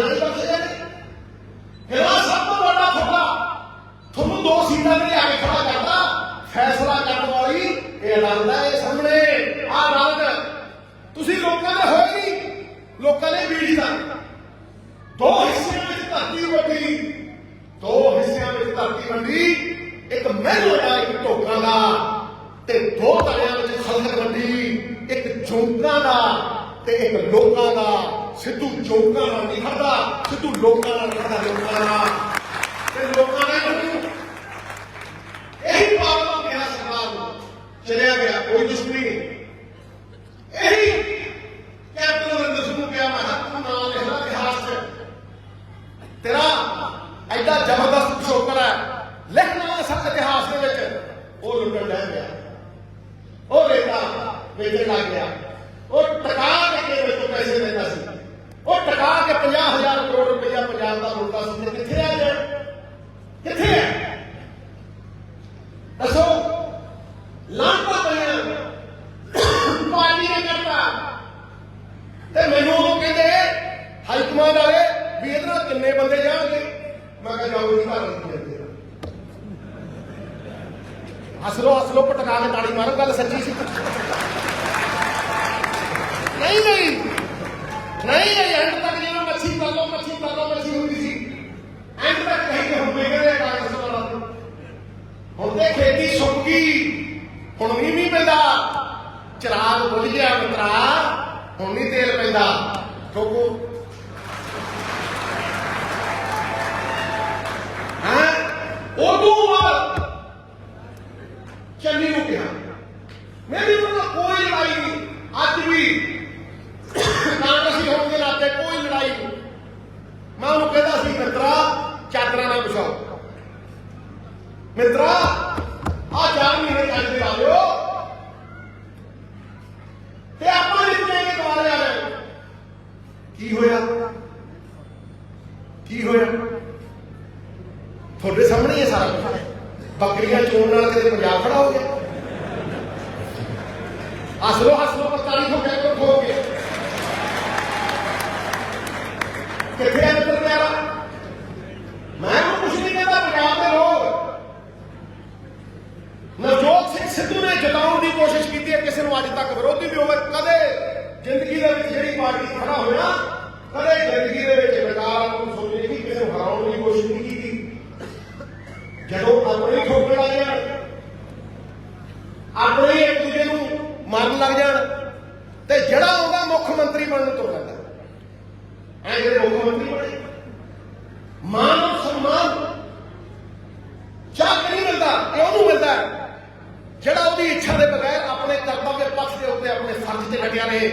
ਲੇਕਿਨ ਕੀ ਬਣਾ ਜਾਣੇ ਫਿਰ ਸਭ ਤੋਂ ਵੱਡਾ ਫੁੱਲਾ ਤੁਹਾਨੂੰ ਦੋ ਸੀਟਾਂ ਤੇ ਲਿਆ ਕੇ ਖੜਾ ਕਰਦਾ। ਫੈਸਲਾ ਕਰਨ ਵਾਲੀ, ਇਹ ਅਦਾਲਤ ਹੈ ਸਾਹਮਣੇ। ਆਹ ਅਦਾਲਤ ਤੁਸੀਂ ਲੋਕਾਂ ਦੇ ਹੋਏ ਨਹੀਂ। ਲੋਕਾਂ ਨੇ ਬੀੜੀ ਦਾ ਦੋ ਹਿੱਸਿਆਂ ਵਿੱਚ ਧਰਤੀ ਵੰਡੀ ਦੋ ਹਿੱਸਿਆਂ ਵਿੱਚ ਧਰਤੀ ਵੰਡੀ ਇੱਕ ਮਹਿਲ ਹੋਇਆ, ਇੱਕ ਢੋਕਾਂ ਦਾ। ਤੇ ਦੋ ਤਲਿਆਂ ਵਿੱਚ ਖਲਕ ਵੰਡੀ ਇੱਕ ਜੋਕਾਂ ਦਾ। ਤੇ ਇੱਕ ਲੋਕਾਂ ਦਾ, ਸਿੱਧੂ ਜੋਕਾਂ ਨਾਲ ਨਹੀਂ ਖੜਦਾ, ਸਿੱਧੂ ਲੋਕਾਂ ਨਾਲ ਖੜਦਾ, ਲੋਕਾਂ ਨਾਲ ਤੇ ਲੋਕਾਂ ਨੇ ਮੈਨੂੰ ਇਹੀ ਪਾਵਰ ਕਿਹਾ ਸਰਕਾਰ ਨੂੰ ਚਲਿਆ ਗਿਆ, ਕੋਈ ਦੁਸ਼ਮਣੀ ਨਹੀਂ। ਇਹੀ ਕੈਪਟਨ ਅਮਰਿੰਦਰ ਸਿੰਘ ਨੂੰ ਕਿਹਾ, ਮੈਂ ਕਿਹਾ, ਤੂੰ ਨਾਂ ਲਿਖਣਾ ਇਤਿਹਾਸ 'ਚ। ਤੇਰਾ ਐਡਾ ਜ਼ਬਰਦਸਤ ਪਿਛੋਕੜ ਹੈ। ਲਿਖਣਾ ਸਭ ਇਤਿਹਾਸ ਦੇ ਵਿੱਚ। ਉਹ ਲੁੱਟਣ ਲੈ ਗਿਆ ਉਹ ਰੇਤਾ ਵੇਚਣ ਲੱਗ ਗਿਆ। ਉਹ ਟਕਾ ਕੇ ਮੇਰੇ ਤੋਂ ਪੈਸੇ ਲੈਂਦਾ ਸੀ ਉਹ ਟਕਾ ਕੇ 50000 ਕਰੋੜ ਰੁਪਇਆ ਪੰਜਾਬ ਦਾ ਮੁਲਕਾ ਸੀ। ਤੇ ਕਿੱਥੇ ਆ ਗਿਆ? ਕਿੱਥੇ ਹੈ ਦੱਸੋ। ਲਾਂਭਾ ਪਿਆ ਪਾਰਟੀ ਨੇ ਕਰਤਾ। ਤੇ ਮੈਨੂੰ ਉਹ ਕਹਿੰਦੇ, ਹਾਈ ਕਮਾਂਡ ਵਾਲੇ, ਵੀ ਇਹਦੇ ਨਾਲ ਕਿੰਨੇ ਬੰਦੇ ਜਾਣਗੇ? ਮੈਂ ਕਿਹਾ, ਜਾਓ ਜੀ ਘਰ ਨਹੀਂ ਜਾਂਦੇ ਹਸਲੋ ਹਸਲੋ, ਪਟਕਾ ਕੇ ਤਾੜੀ ਮਾਰੋ, ਗੱਲ ਸੱਚੀ ਸੀ। ਨਹੀਂ। ਨਹੀਂ ਨਹੀਂ ਨਹੀਂ ਐਂਡ ਤੱਕ ਜਦੋਂ ਮੱਛੀ ਕਰ ਲਓ ਮੱਛੀ ਕਰ ਲਓ ਮੱਛੀ ਹੁੰਦੀ ਸੀ ਐਂਡ ਤੱਕ ਕਹੀ ਕਿ ਹੁਣ ਵੇਖਦੇ ਕਾਂਗਰਸ ਵਾਲਾ ਹੁਣ ਤੇ ਖੇਤੀ ਸੁੱਕ ਗਈ ਹੁਣ ਵੀ ਨਹੀਂ ਪੈਂਦਾ। ਚਰਾਗ ਬੁਝ ਗਿਆ ਮਿੱਤਰਾ, ਹੁਣ ਨਹੀਂ ਤੇਲ ਪੈਂਦਾ। ਠੋਕੋ। ਹਾਂ? ਉਦੋਂ ਬਾਅਦ ਚੰਨੀ ਨੂੰ ਕਿਹਾ। ਮੈਂ ਵੀ ਉਹਨਾਂ ਕੋਈ ਲੜਾਈ ਨਹੀਂ। ਅੱਜ ਵੀ ਕਾਂਗਰਸੀ ਹੋਣ ਦੇ ਨਾਤੇ, ਕੋਈ ਲੜਾਈ ਨਹੀਂ। ਮੈਂ ਉਹਨੂੰ ਕਹਿੰਦਾ ਸੀ, ਮਿੱਤਰਾ, ਚਾਦਰਾਂ ਨਾ ਵਿਛਾਓ। ਮਿੱਤਰਾ ਆ ਚਾਰ ਮਹੀਨੇ ਚੱਲ ਕੇ ਆ ਲਿਓ ਤੇ ਆਪਾਂ ਵੀ ਲੈ ਕੇ ਦਵਾ ਲਿਆ ਲੈ ਕੀ ਹੋਇਆ? ਕੀ ਹੋਇਆ? ਤੁਹਾਡੇ ਸਾਹਮਣੇ ਹੀ ਸਾਰਾ ਕੁਝ ਬੱਕਰੀਆਂ ਚੋਣ ਨਾਲ ਕਿਤੇ ਪੰਜਾਬ ਖੜਾ ਹੋ ਗਿਆ? ਅਸਲੋ ਅਸਲੋ ਪਤਾਲੀ ਹੋ ਗਿਆ ਕੋ ਹੋ ਗਿਆ ਕਿੱਥੇ ਆ ਮਿੱਤਰ ਪਿਆਰਾ? ਮੈਂ ਉਹ ਕੁਝ ਨਹੀਂ ਕਹਿੰਦਾ, ਪੰਜਾਬ ਦੇ ਲੋਕ। ਨਵਜੋਤ ਸਿੰਘ ਸਿੱਧੂ ਨੇ ਜਤਾਉਣ ਦੀ ਕੋਸ਼ਿਸ਼ ਕੀਤੀ ਹੈ, ਕਿਸੇ ਨੂੰ ਅੱਜ ਤੱਕ ਵਿਰੋਧੀ ਵੀ ਹੋਵੇ। ਕਦੇ ਜ਼ਿੰਦਗੀ ਦੇ ਵਿੱਚ ਜਿਹੜੀ ਪਾਰਟੀ ਖੜਾ ਹੋਇਆ ਕਦੇ ਜ਼ਿੰਦਗੀ ਦੇ ਵਿੱਚ ਵਿਚਾਰ ਨੂੰ ਸੋਚੇ ਕਿ ਕਿਸੇ ਨੂੰ ਹਰਾਉਣ ਦੀ ਕੋਸ਼ਿਸ਼ ਨਹੀਂ ਕੀਤੀ। ਜਦੋਂ ਆਪਣੇ ਠੋਕਰ ਲੱਗ ਜਾਣ, ਆਪਣੇ ਇੱਕ ਦੂਜੇ ਨੂੰ ਮਾਰਨ ਲੱਗ ਜਾਣ, ਤੇ ਜਿਹੜਾ ਆਉਂਦਾ ਮੁੱਖ ਮੰਤਰੀ ਬਣਨ ਨੂੰ ਤੁਰ ਪੈਂਦਾ ਐ ਜਿਹੜੇ ਮੁੱਖ ਮੰਤਰੀ ਬਣੇ, ਮਾਨ ਸਨਮਾਨ ਚਾਹ ਨਹੀਂ ਮਿਲਦਾ ਇਹ ਉਹਨੂੰ ਮਿਲਦਾ ਜਿਹੜਾ ਉਹਦੀ ਇੱਛਾ ਦੇ ਬਗੈਰ ਆਪਣੇ ਕਰਤੱਵ ਦੇ ਪੱਖ ਦੇ ਉੱਤੇ ਆਪਣੇ ਫਰਜ਼ ਤੇ ਡਟਿਆ ਰਹੇ